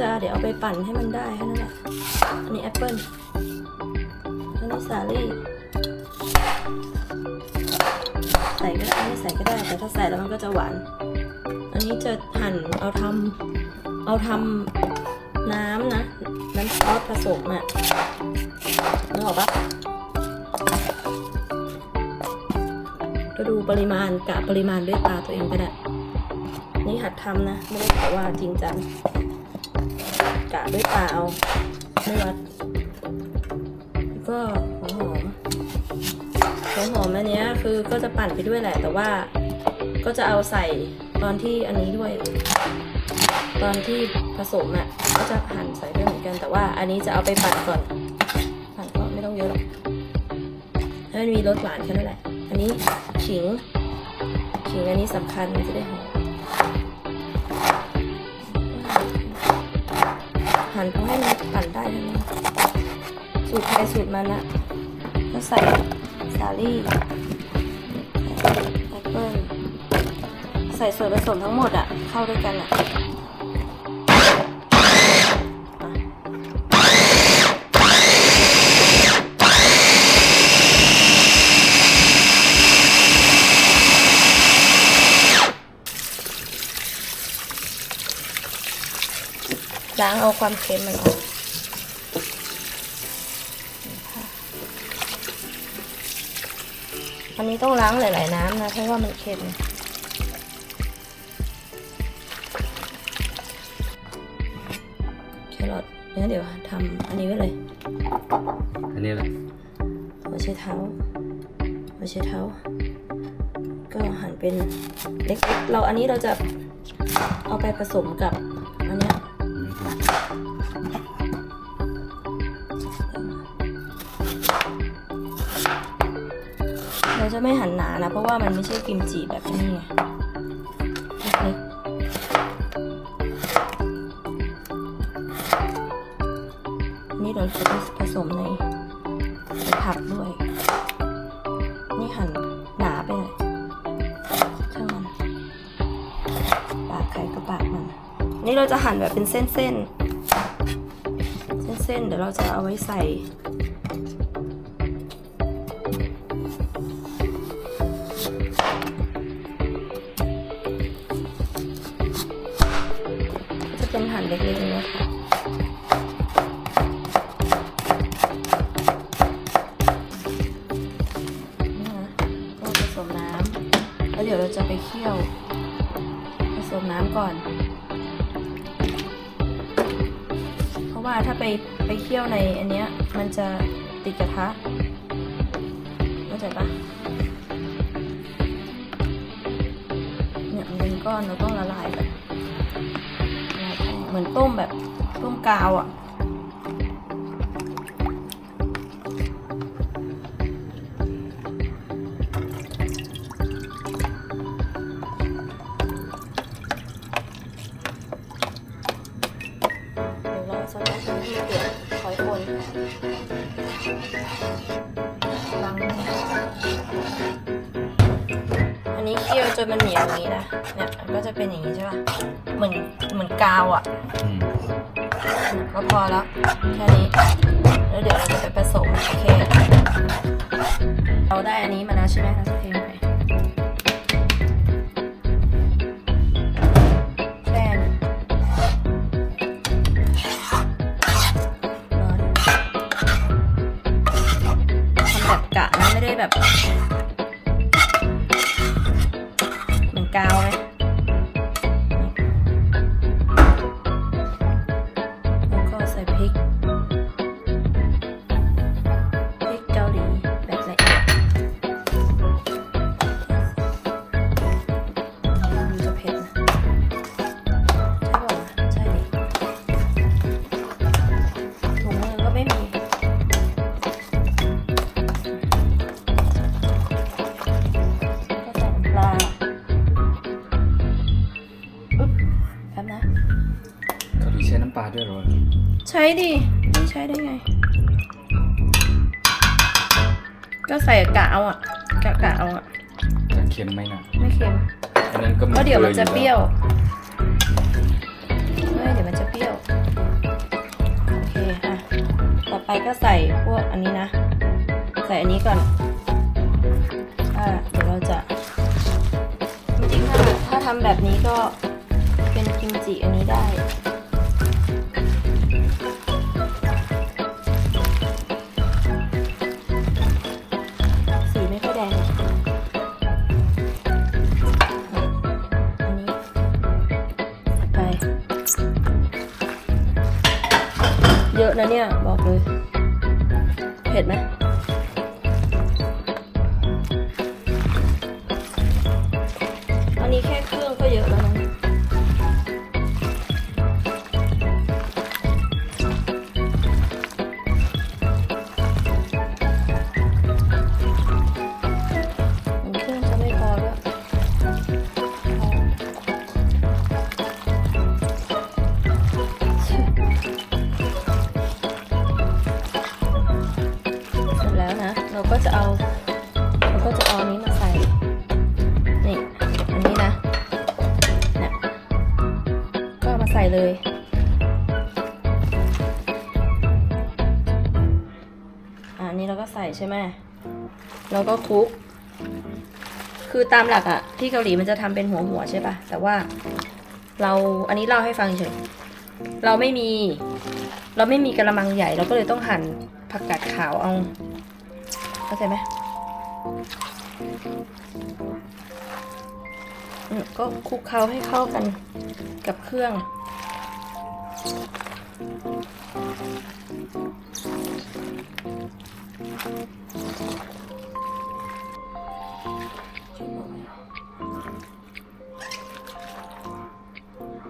จะเดี๋ยวเอาไปปั่นให้มันได้แค่นั้นแหละ อันนี้แอปเปิ้ลอันนี้สาลี่ใส่ก็ได้ไม่ใส่ก็ได้ แต่ถ้าใส่แล้วมันก็จะหวาน อันนี้จะหั่นเอาทำเอาทำน้ำนะ น้ำซอสผสมอะนึกออกปะก็ดูปริมาณกะปริมาณด้วยตาตัวเองก็ได้ นี่หัดทำนะ ไม่ได้กะว่าจริงจัง กะด้วยตาเอาไม่วัดแล้วก็หัวหอมหัวหอมอันเนี้ยคือก็จะปั่นไปด้วยแหละ แต่ว่าก็จะเอาใส่ตอนที่อันนี้ด้วย ตอนที่ผสมอะก็จะหั่นใส่ด้วยเหมือนกัน แต่ว่าอันนี้จะเอาไปปั่นก่อน ปั่นก็ไม่ต้องเยอะหรอกให้มันมีรสหวานแค่นั้นแหละ อันนี้ขิงขิงอันนี้สำคัญมันจะได้หอม นต้องให้มันปั่นได้ทั้งนั้นสูตรใครสูตรมันนะก็ใส่สาลี่แอปเปิ้ลใส่ส่วนผสมทั้งหมดอะเข้าด้วยกันอะอะ ล้างเอาความเค็มมันออกอันนี้ต้องล้างหลาย ๆ น้ำนะ เพราะว่ามันเค็ม แครอทเนี่ยเดี๋ยวทำอันนี้ไว้เลย อันนี้แหละหัวไชเท้าหัวไชเท้า ก็หั่นเป็นเล็ก ๆ เราอันนี้เราจะเอาไปผสมกับอันเนี้ย เราจะไม่หั่นหนานะ เพราะว่ามันไม่ใช่กิมจิแบบนี้ไงเล็กๆนี่เราจะผสมในในผักด้วย นี่หั่นหนาไปหน่อยช่างมัน ปากใครก็ปากมัน นี่เราจะหั่นแบบเป็นเส้นเส้นๆเส้นๆ เดี๋ยวเราจะเอาไว้ใส่ ล็กๆนะคะนี่นะก็ผสมน้ำแล้วเดี๋ยวเราจะไปเคี่ยว ผสมน้ำก่อน เพราะว่าถ้าไปไปเคี่ยวในอันเนี้ยมันจะติดกระทะเข้าใจปะเนี่ยมันเป็นก้อนเราต้องละลายแบบ มือนต้มแบบต้มกาวอะ่ะรอสักพักนึงให้มันเดือดคอยคนล้างมืออันนี้เคี่ยวจนมันเหนียวอย่างนี้นะ เนี่ยมันก็จะเป็นอย่างนี้ใช่ป่ะ เหมือนเหมือนกาวอะอืมก็พอแล้วแค่นี้ แล้วเดี๋ยวเราจะไปผสมโอเค เราได้อันนี้มาแล้วใช่ไหมเราจะเทลงไปแป้งร้อนทำแบบกะนะไม่ได้แบบ ปลาด้วยเหรอ ใช้ดิไม่ใช้ได้ไง ก็ใส่กะเอาอะกะกะเอาอะจะเค็มไหมนะไม่เค็มอันนั้นก็เพราะเดี๋ยวมันจะเปรี้ยวกลือไม่เดี๋ยวมันจะเปรี้ยวอไปก็ใส่พวกอันนี้นะ ใส่อันนี้ก่อนอ่าเดี๋ยวเราจะ จริงๆถ้าถ้าทำแบบนี้ก็เป็นกิมจิอันนี้ได้ นะเนี่ย บอกเลย เผ็ดไหมอันนี้แค่เครื่อง เสร็จแล้วนะเราก็จะเอาเราก็จะเอาอันนี้มาใส่นี่อันนี้นะเนี่ยก็มาใส่เลยอันนี้เราก็ใส่ใช่ไหมเราก็คลุก คือตามหลักอะที่เกาหลีมันจะทำเป็นหัวหัวใช่ปะแต่ว่าเราอันนี้เล่าให้ฟังเฉยเราไม่มี เราไม่มีกระมังใหญ่ เราก็เลยต้องหั่นผักกาดขาวเอา เข้าใจไหมอืมก็คลุกเคล้าให้เข้ากันกับเครื่อง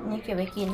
นี่เก็บไว้กิน